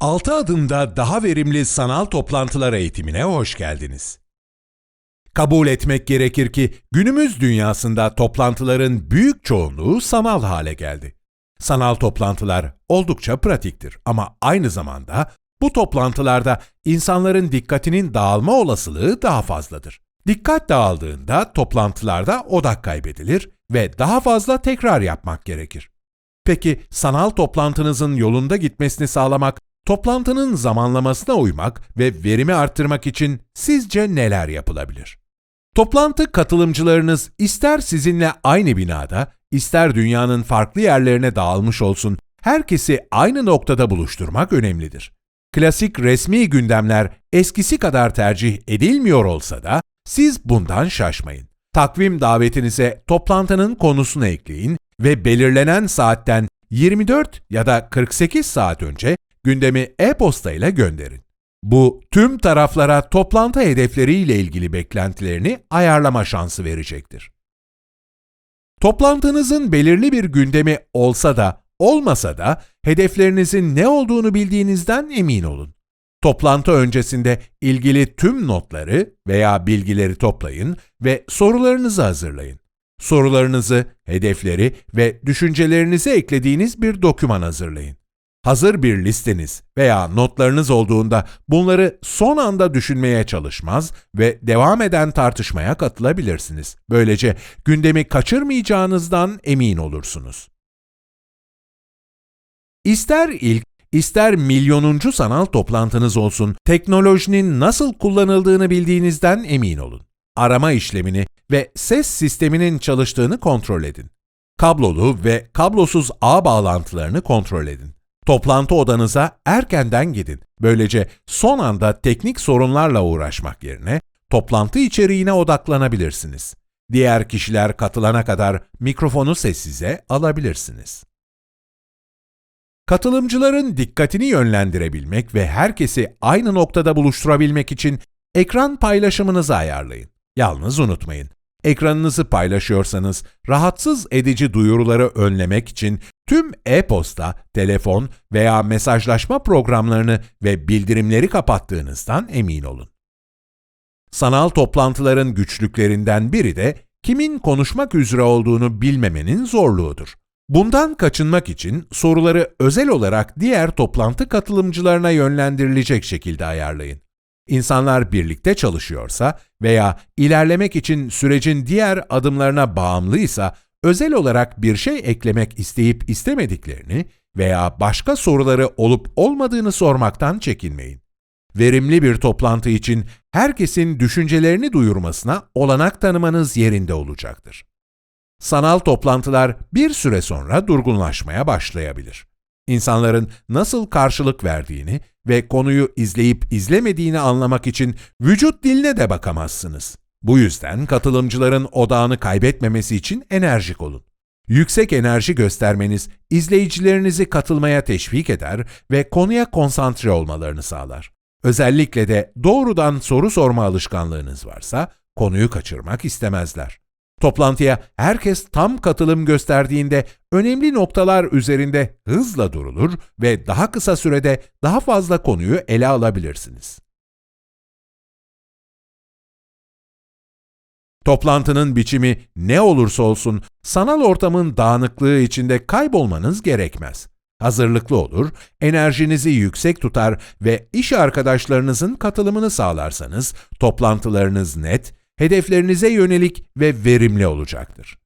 6 adımda daha verimli sanal toplantılar eğitimine hoş geldiniz. Kabul etmek gerekir ki günümüz dünyasında toplantıların büyük çoğunluğu sanal hale geldi. Sanal toplantılar oldukça pratiktir ama aynı zamanda bu toplantılarda insanların dikkatinin dağılma olasılığı daha fazladır. Dikkat dağıldığında toplantılarda odak kaybedilir ve daha fazla tekrar yapmak gerekir. Peki sanal toplantınızın yolunda gitmesini sağlamak, toplantının zamanlamasına uymak ve verimi arttırmak için sizce neler yapılabilir? Toplantı katılımcılarınız ister sizinle aynı binada, ister dünyanın farklı yerlerine dağılmış olsun, herkesi aynı noktada buluşturmak önemlidir. Klasik resmi gündemler eskisi kadar tercih edilmiyor olsa da siz bundan şaşmayın. Takvim davetinize toplantının konusunu ekleyin ve belirlenen saatten 24 ya da 48 saat önce gündemi e-posta ile gönderin. Bu tüm taraflara toplantı hedefleriyle ilgili beklentilerini ayarlama şansı verecektir. Toplantınızın belirli bir gündemi olsa da olmasa da hedeflerinizin ne olduğunu bildiğinizden emin olun. Toplantı öncesinde ilgili tüm notları veya bilgileri toplayın ve sorularınızı hazırlayın. Sorularınızı, hedefleri ve düşüncelerinizi eklediğiniz bir doküman hazırlayın. Hazır bir listeniz veya notlarınız olduğunda bunları son anda düşünmeye çalışmaz ve devam eden tartışmaya katılabilirsiniz. Böylece gündemi kaçırmayacağınızdan emin olursunuz. İster ilk, ister milyonuncu sanal toplantınız olsun, teknolojinin nasıl kullanıldığını bildiğinizden emin olun. Arama işlemini ve ses sisteminin çalıştığını kontrol edin. Kablolu ve kablosuz ağ bağlantılarını kontrol edin. Toplantı odanıza erkenden gidin. Böylece son anda teknik sorunlarla uğraşmak yerine toplantı içeriğine odaklanabilirsiniz. Diğer kişiler katılana kadar mikrofonu sessize alabilirsiniz. Katılımcıların dikkatini yönlendirebilmek ve herkesi aynı noktada buluşturabilmek için ekran paylaşımınızı ayarlayın. Yalnız unutmayın, ekranınızı paylaşıyorsanız rahatsız edici duyuruları önlemek için tüm e-posta, telefon veya mesajlaşma programlarını ve bildirimleri kapattığınızdan emin olun. Sanal toplantıların güçlüklerinden biri de kimin konuşmak üzere olduğunu bilmemenin zorluğudur. Bundan kaçınmak için soruları özel olarak diğer toplantı katılımcılarına yönlendirilecek şekilde ayarlayın. İnsanlar birlikte çalışıyorsa veya ilerlemek için sürecin diğer adımlarına bağımlıysa özel olarak bir şey eklemek isteyip istemediklerini veya başka soruları olup olmadığını sormaktan çekinmeyin. Verimli bir toplantı için herkesin düşüncelerini duyurmasına olanak tanımanız yerinde olacaktır. Sanal toplantılar bir süre sonra durgunlaşmaya başlayabilir. İnsanların nasıl karşılık verdiğini ve konuyu izleyip izlemediğini anlamak için vücut diline de bakamazsınız. Bu yüzden katılımcıların odağını kaybetmemesi için enerjik olun. Yüksek enerji göstermeniz izleyicilerinizi katılmaya teşvik eder ve konuya konsantre olmalarını sağlar. Özellikle de doğrudan soru sorma alışkanlığınız varsa konuyu kaçırmak istemezler. Toplantıya herkes tam katılım gösterdiğinde önemli noktalar üzerinde hızla durulur ve daha kısa sürede daha fazla konuyu ele alabilirsiniz. Toplantının biçimi ne olursa olsun sanal ortamın dağınıklığı içinde kaybolmanız gerekmez. Hazırlıklı olur, enerjinizi yüksek tutar ve iş arkadaşlarınızın katılımını sağlarsanız toplantılarınız net, hedeflerinize yönelik ve verimli olacaktır.